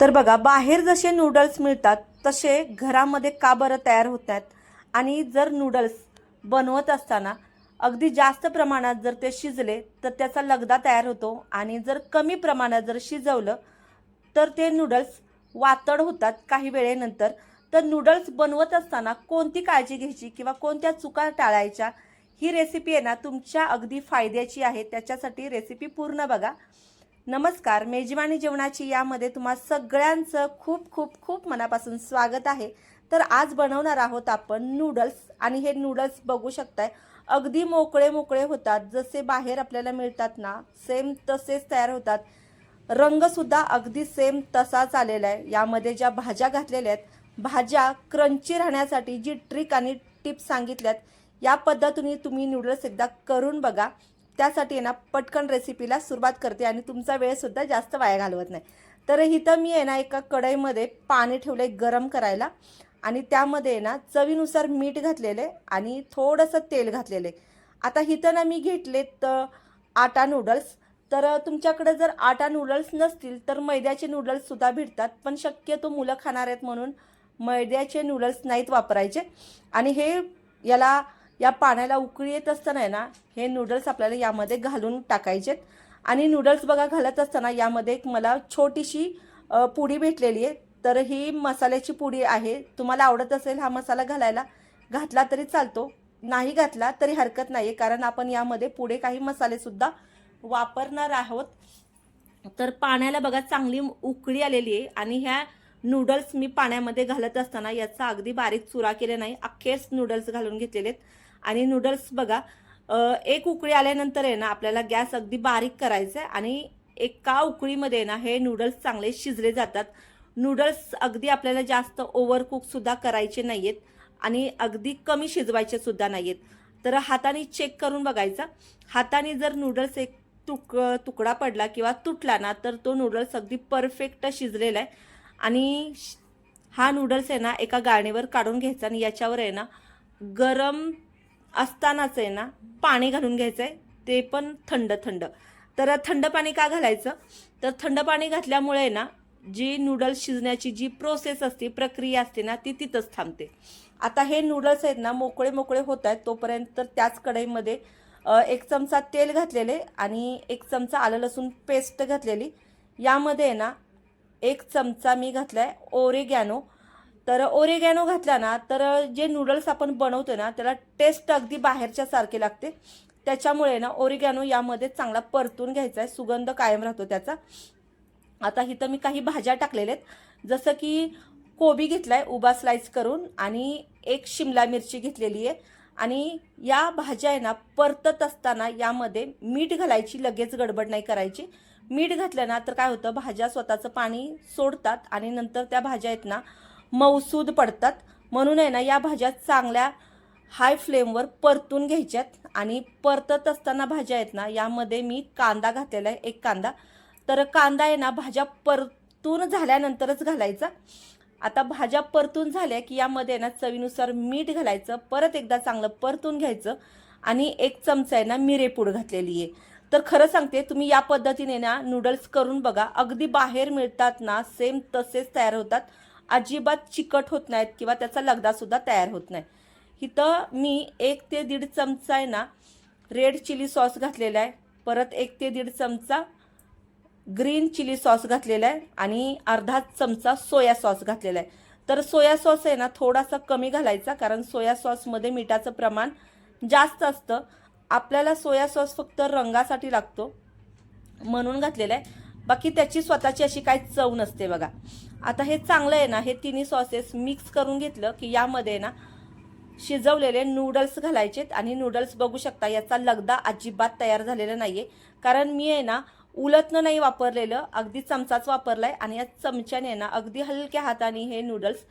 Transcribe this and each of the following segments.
तर बघा बाहेर जसे नूडल्स मिळतात तसे घरामध्ये का बरं तयार होत आहेत आणि जर नूडल्स बनवत असताना अगदी जास्त प्रमाणात जर ते शिजले तर त्याचा लगदा तयार होतो. आणि जर कमी प्रमाणात जर शिजवलं तर ते नूडल्स वातड होतात काही वेळेनंतर. तर नूडल्स बनवत असताना कोणती काळजी घ्यायची किंवा कोणत्या चुका टाळायच्या? ही रेसिपी आहे ना तुमच्या अगदी फायद्याची आहे. त्याच्यासाठी रेसिपी पूर्ण बघा. नमस्कार मेजवानी जेवणाची यामध्ये तुम्हा सगळ्यांचं खूप खूप खूप मनापासून स्वागत आहे. तर आज बनवणार आहोत आपण नूडल्स आणि हे नूडल्स बघू शकताय. अगदी मोकळे मोकळे होतात. जसे बाहेर आपल्याला मिळतात ना सेम तसेच तयार होतात. रंगसुद्धा अगदी सेम तसाच आलेला आहे. यामध्ये ज्या भाज्या घातलेल्या आहेत भाज्या क्रंची राहण्यासाठी जी ट्रिक आणि टिप्स सांगितल्यात या पद्धतीने तुम्ही नूडल्स एकदा करून बघा. त्यासाठी आहे ना पटकन रेसिपीला सुरुवात करते आणि तुमचा वेळसुद्धा जास्त वाया घालवत नाही. तर इथं मी आहे ना एका कढईमध्ये पाणी ठेवले गरम करायला. आणि त्यामध्ये आहे ना चवीनुसार मीठ घातलेले आणि थोडंसं तेल घातलेले आता इथं ना मी घेतलेत आटा नूडल्स तर तुमच्याकडे जर आटा नूडल्स नसतील तर मैद्याचे नूडल्ससुद्धा भेटतात. पण शक्यतो मुलं खाणार आहेत म्हणून मैद्याचे नूडल्स नाहीत वापरायचे. आणि हे याला या पाण्याला उकळी येत असताना आहे ना हे नूडल्स आपल्याला यामध्ये घालून टाकायचेत. आणि नूडल्स बघा घालत असताना यामध्ये एक मला छोटीशी पुडी भेटलेली आहे. तर ही मसाल्याची पुडी आहे. तुम्हाला आवडत असेल हा मसाला घालायला घातला तरी चालतो. नाही घातला तरी हरकत नाही आहे कारण आपण यामध्ये पुढे काही मसालेसुद्धा वापरणार आहोत. तर पाण्याला बघा चांगली उकळी आलेली आहे. आणि ह्या नूडल्स मी पाण्यामध्ये घालत असताना याचा अगदी बारीक चुरा केला नाही अख्खेच नूडल्स घालून घेतलेले आहेत. आणि नूडल्स बघा एक उकळी आल्यानंतर आहे ना आपल्याला गॅस अगदी बारीक करायचा आहे आणि एका उकळीमध्ये ना हे नूडल्स चांगले शिजले जातात. नूडल्स अगदी आपल्याला जास्त ओव्हरकुकसुद्धा करायचे नाही आहेत आणि अगदी कमी शिजवायचे सुद्धा नाही आहेत तर हाताने चेक करून बघायचा. हाताने जर नूडल्स एक तुक तुकडा पडला किंवा तुटला ना तर तो नूडल्स अगदी परफेक्ट शिजलेला आहे. आणि हा नूडल्स आहे ना एका गाळणीवर काढून घ्यायचा आणि याच्यावर आहे ना गरम असतानाच आहे ना पाणी घालून घ्यायचं आहे ते पण थंड थंड. तर थंड पाणी का घालायचं? तर थंड पाणी घातल्यामुळे ना जी नूडल्स शिजण्याची जी प्रोसेस असते प्रक्रिया असते ना ती तिथंच थांबते. आता हे नूडल्स आहेत ना मोकळे मोकळे होत आहेत तोपर्यंत तर त्याच कढईमध्ये एक चमचा तेल घातलेले आणि एक चमचा आलं लसूण पेस्ट घातलेली. यामध्ये आहे ना एक चमचा मी घातला आहे ओरेगॅनो. तर ओरेगॅनो घातला ना तर जे नूडल्स आपण बनवतो ना त्याला टेस्ट अगदी बाहेरच्या सारखे लागते. त्याच्यामुळे ना ओरिगॅनो यामध्ये चांगला परतून घ्यायचा आहे सुगंध कायम राहतो त्याचा. आता इथं मी काही भाज्या टाकलेल्या आहेत. जसं की कोबी घेतलाय उभा स्लाइस करून आणि एक शिमला मिरची घेतलेली आहे. आणि या भाज्या आहे ना परतत असताना यामध्ये मीठ घालायची लगेच गडबड नाही करायची. मीठ घातलं ना तर काय होतं भाज्या स्वतःचं पाणी सोडतात आणि नंतर त्या भाज्या आहेत ना मौसूद पडतात. म्हणून आहे ना या भाज्या चांगल्या हाय फ्लेमवर परतून घ्यायच्यात. आणि परतत असताना भाज्या आहेत ना यामध्ये मी कांदा घातलेला आहे एक कांदा. तर कांदा आहे ना भाज्या परतून झाल्यानंतरच घालायचा. आता भाज्या परतून झाल्या की यामध्ये आहे ना चवीनुसार मीठ घालायचं परत एकदा चांगलं परतून घ्यायचं. आणि एक चमचा आहे ना मिरेपूड घातलेली आहे. तर खरं सांगते तुम्ही या पद्धतीने ना नूडल्स करून बघा. अगदी बाहेर मिळतात ना सेम तसेच तयार होतात. अजिबात चिकट होत नाहीत किंवा त्याचा लगदासुद्धा तयार होत नाही. इथं मी एक ते दीड चमचा आहे ना रेड चिली सॉस घातलेला आहे. परत एक ते दीड चमचा ग्रीन चिली सॉस घातलेला आहे आणि अर्धा चमचा सोया सॉस घातलेला आहे. तर सोया सॉस आहे ना थोडासा कमी घालायचा कारण सोया सॉसमध्ये मिठाचं प्रमाण जास्त असतं. आपल्याला सोया सॉस फक्त रंगासाठी लागतो म्हणून घातलेला आहे. बाकी त्याची स्वतःची अशी काही चव नसते बघा. आता हे चांगलं आहे ना हे तिन्ही सॉसेस मिक्स करून घेतलं की यामध्ये ना शिजवलेले नूडल्स घालायचेत आणि नूडल्स बघू शकता याचा लगदा अजिबात तयार झालेला नाहीये. कारण मी आहे ना उलतनं नाही वापरलेलं अगदी चमचाच वापरलाय आणि या चमच्याने ना अगदी हलक्या हाताने हे नूडल्स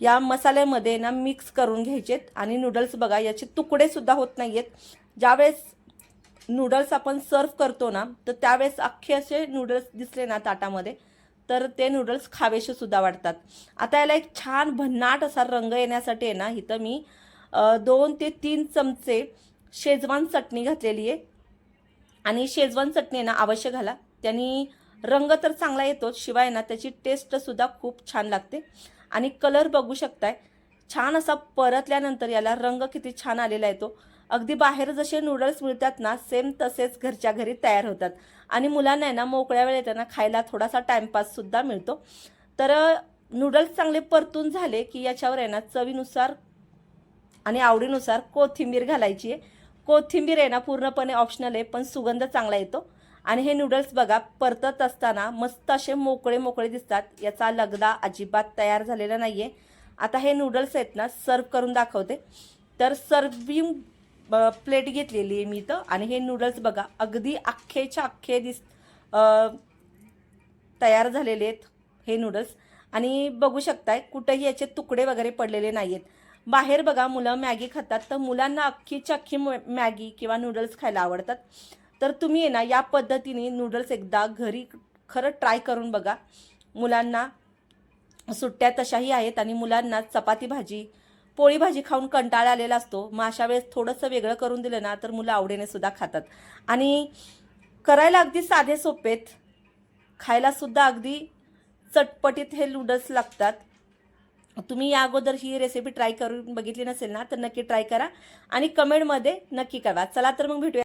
या मसाल्यामध्ये ना मिक्स करून घ्यायचेत. आणि नूडल्स बघा याचे तुकडे सुद्धा होत आहेत ज्यावेळेस नूडल्स आपण सर्व करतो ना तर त्यावेळेस अख्खे असे नूडल्स दिसले ना ताटामध्ये तर ते नूडल्स खावेसे सुद्धा वाटतात. आता याला एक छान भन्नाट असा रंग येण्यासाठी आहे ना इथं मी दोन ते तीन चमचे शेजवान चटणी घातलेली आहे. आणि शेजवान चटणी ना अवश्य घाला. त्यांनी रंग तर चांगला येतोच शिवाय ना त्याची टेस्टसुद्धा खूप छान लागते. आणि कलर बघू शकताय छान असा परतल्यानंतर याला रंग किती छान आलेला आहे तो. अगदी बाहेर जसे नूडल्स मिळतात ना सेम तसेच घरच्या घरी तयार होतात. आणि मुलांना आहे ना मोकळ्या वेळेत त्यांना खायला थोडासा टाईमपाससुद्धा मिळतो. तर नूडल्स चांगले परतून झाले की याच्यावर आहे ना चवीनुसार आणि आवडीनुसार कोथिंबीर घालायची आहे. कोथिंबीर आहे ना पूर्णपणे ऑप्शनल आहे पण सुगंध चांगला येतो. आणि हे नूडल्स बघा परतत असताना मस्त असे मोकळे मोकळे दिसतात. याचा लगदा अजिबात तयार झालेला नाही आहे आता हे नूडल्स आहेत ना सर्व करून दाखवते. तर सर्विंग प्लेट घेतलेली आहे मी इथं. आणि हे नूडल्स बघा अगदी अख्खेच्या अख्खे दिस तयार झालेले आहेत हे नूडल्स आणि बघू शकताय कुठंही याचे तुकडे वगैरे पडलेले नाही आहेत बाहेर बघा मुलं मॅगी खातात तर मुलांना अख्खीच्या अख्खी मॅगी किंवा नूडल्स खायला आवडतात. तर तुम्ही आहे ना या पद्धतीने नूडल्स एकदा घरी खरं ट्राय करून बघा. मुलांना सुट्ट्या तशाही आहेत आणि मुलांना चपाती भाजी पोळी भाजी खाऊन कंटाळा आलेला असतो. मग अशा वेळेस थोडंसं वेगळं करून दिलं ना तर मुलं आवडीने सुद्धा खातात. आणि करायला अगदी साधे सोपेत खायला सुद्धा अगदी चटपटीत हे नूडल्स लागतात. तुम्ही या अगोदर ही रेसिपी ट्राय करून बघितली नसेल ना तर नक्की ट्राय करा. आणि कमेंटमध्ये नक्की करा चला तर मग भेटूया.